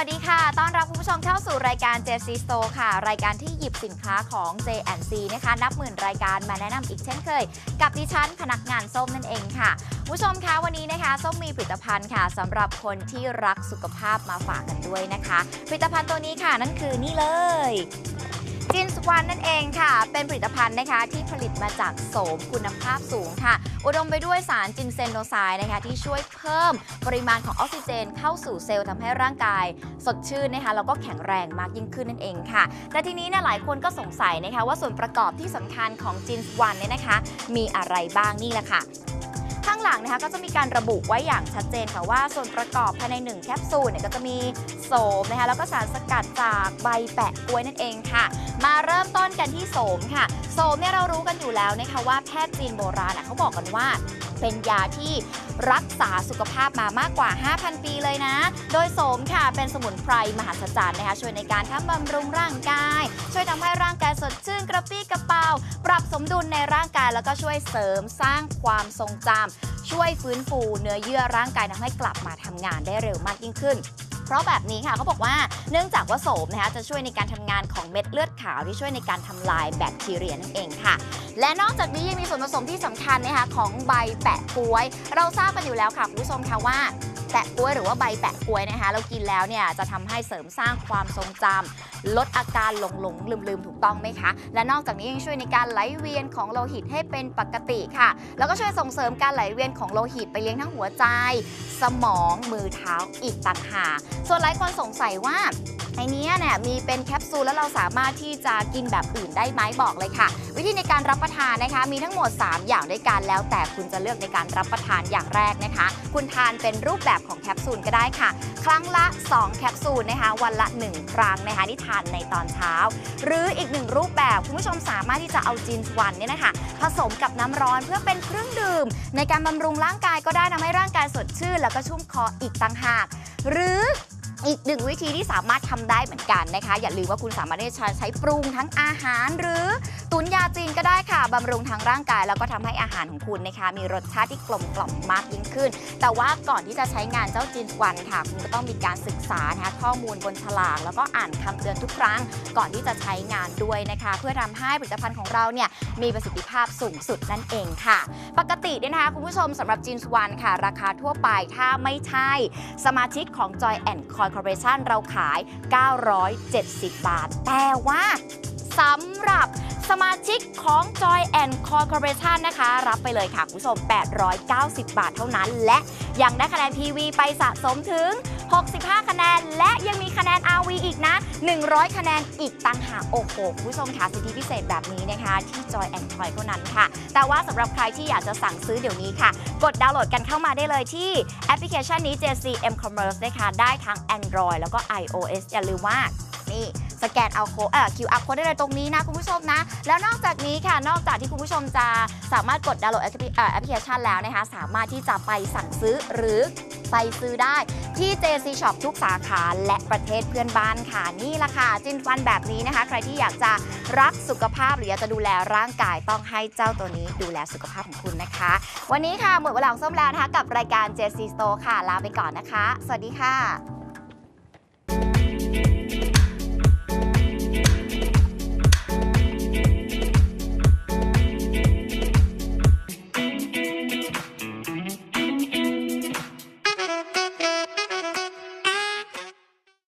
วัสดีค่ะ ต้อนรับคุณผู้ชมเข้าสู่รายการ JC Store ค่ะ รายการที่หยิบสินค้าของ J&C นะคะ นับหมื่นรายการมาแนะนำอีกเช่นเคย กับดิฉันพนักงานส้มนั่นเองค่ะคุณผู้ชมคะวันนี้นะคะส้มมีผลิตภัณฑ์ค่ะสำหรับคนที่รักสุขภาพมาฝากกันด้วยนะคะ ผลิตภัณฑ์ตัวนี้ค่ะนั่นคือนี่เลย จินสวันนั่นเองค่ะ เป็นผลิตภัณฑ์นะคะที่ผลิตมาจากโสมคุณภาพสูงค่ะ อุดมไปด้วยสารจินเซนโนไซด์นะคะที่ช่วยเพิ่มปริมาณของออกซิเจน เข้าสู่เซลล์ทำให้ร่างกาย สดชื่นนะคะแล้วก็แข็งแรงมากยิ่งขึ้นนั่นเองค่ะ แต่ทีนี้เนี่ยหลายคนก็สงสัยนะคะว่าส่วนประกอบที่สำคัญของจินสวันเนี่ยนะคะ มีอะไรบ้างนี่แหละค่ะ ข้างหลังนะคะก็จะมีการระบุไว้อย่างชัดเจนค่ะว่าส่วนประกอบภายใน 1 แคปซูลเนี่ยก็จะมีโสมนะคะแล้วก็สารสกัดจากใบแปะกล้วยนั่นเองค่ะ มาเริ่มต้นกันที่โสมค่ะ โสมเนี่ยเรารู้กันอยู่แล้วนะคะว่าแพทย์จีนโบราณเขาบอกกันว่าเป็นยาที่รักษาสุขภาพมามากกว่า 5,000 ปีเลยนะ โดยโสมค่ะ เป็นสมุนไพรมหัศจรรย์นะคะ ช่วยในการทั้งบำรุงร่างกาย ช่วยทำให้ร่างกายสดชื่น รับสมดุลในร่างกายแล้วก็ช่วยเสริมสร้างความทรงจำช่วยฟื้นฟูเนื้อเยื่อร่างกายทำให้กลับมาทำงานได้เร็วมากยิ่งขึ้น เพราะแบบนี้ค่ะเขาบอกว่าเนื่องจากว่าโสมนะคะจะช่วยในการทำงานของเม็ดเลือดขาวที่ช่วยในการทำลายแบคทีเรียนั่นเองค่ะ และนอกจากนี้ยังมีส่วนผสมที่สำคัญนะคะของใบแปะกล้วย เราทราบกันอยู่แล้วค่ะคุณผู้ชมค่ะว่าแปะกล้วยหรือว่าใบแปะกล้วยนะคะ เรากินแล้วเนี่ยจะทำให้เสริมสร้างความทรงจำลดอาการหลงหลงลืมลืมถูกต้องไหมคะ และนอกจากนี้ยังช่วยในการไหลเวียนของโลหิตให้เป็นปกติค่ะ แล้วก็ช่วยส่งเสริมการไหลเวียนของโลหิตไปเลี้ยงทั้งหัวใจ สมองมือเท้าอีกต่างหากส่วนหลายคนสงสัยว่าไอเนี้เนี่ยมีเป็นแคปซูลแล้วเราสามารถที่จะกินแบบอื่นได้ไหมบอกเลยค่ะ วิธีในการรับประทานนะคะ มีทั้งหมด 3 อย่างด้วยกันแล้ว แต่คุณจะเลือกในการรับประทานอย่างแรกนะคะ คุณทานเป็นรูปแบบของแคปซูลก็ได้ค่ะ ครั้งละ 2 แคปซูลนะคะ วันละ 1 ครั้งนะคะที่ทานในตอนเช้า หรืออีกหนึ่งรูปแบบคุณผู้ชมสามารถที่จะเอาจีนสวันเนี่ยนะคะผสมกับน้ำร้อนเพื่อเป็นเครื่องดื่ม ในการบำรุงร่างกายก็ได้ทำให้ร่างกายสดชื่น แล้วก็ชุ่มคออีกต่างหาก หรือ อีกหนึ่งวิธีที่สามารถทำได้เหมือนกันนะคะ อย่าลืมว่าคุณสามารถที่จะใช้ปรุงทั้งอาหาร หรือตุนยาจีนก็ได้ค่ะบำรุงทางร่างกาย แล้วก็ทำให้อาหารของคุณนะคะ มีรสชาติที่กลมกล่อมมากยิ่งขึ้น แต่ว่าก่อนที่จะใช้งานเจ้าจีนวันค่ะ คุณก็ต้องมีการศึกษานะคะข้อมูลบนฉลาก แล้วก็อ่านคำเตือนทุกครั้ง ก่อนที่จะใช้งานด้วยนะคะ เพื่อทำให้ผลิตภัณฑ์ของเราเนี่ยมีประสิทธิภาพสูงสุดนั่นเองค่ะ ปกติเนี่ยนะคะคุณผู้ชมสำหรับจีนวันค่ะ ราคาทั่วไปถ้าไม่ใช่สมาชิกของ Joy and Co Corporation เราขาย 970 บาท แต่ว่าสำหรับสมาชิกของ Joy and Coin Corporation นะคะ รับไปเลยค่ะ คุณผู้ชม 890 บาทเท่านั้น และยังได้คะแนนทีวีไปสะสมถึง 65 คะแนน และยังมีคะแนน RV อีกนะ 100 คะแนนอีกต่างหากโอ้โหคุณผู้ชมค่ะสิทธิพิเศษแบบนี้นะคะ ที่ Joy and Coin เท่านั้นค่ะ แต่ว่าสำหรับใครที่อยากจะสั่งซื้อเดี๋ยวนี้ค่ะ กดดาวน์โหลดกันเข้ามาได้เลยที่แอปพลิเคชันนี้ JCM Commerce นะคะได้ทั้ง Android แล้วก็ iOS อย่าลืมว่านี่สแกนเอาโค้ดเอ่อ QR code ได้เลยตรงนี้นะคุณผู้ชมนะ แล้วนอกจากนี้ค่ะ นอกจากที่คุณผู้ชมจะสามารถกดดาวน์โหลดแอปพลิเคชันแล้วนะคะ สามารถที่จะไปสั่งซื้อหรือ ไปซื้อได้ที่ JC Shop ทุกสาขาและประเทศเพื่อนบ้านค่ะ นี่ละค่ะ จินฟันแบบนี้นะคะ ใครที่อยากจะรักสุขภาพหรืออยากจะดูแลร่างกายต้องให้เจ้าตัวนี้ดูแลสุขภาพของคุณนะคะ วันนี้ค่ะหมดเวลาของส้มแล้วนะคะกับรายการ JC Store ค่ะลาไปก่อนนะคะ สวัสดีค่ะ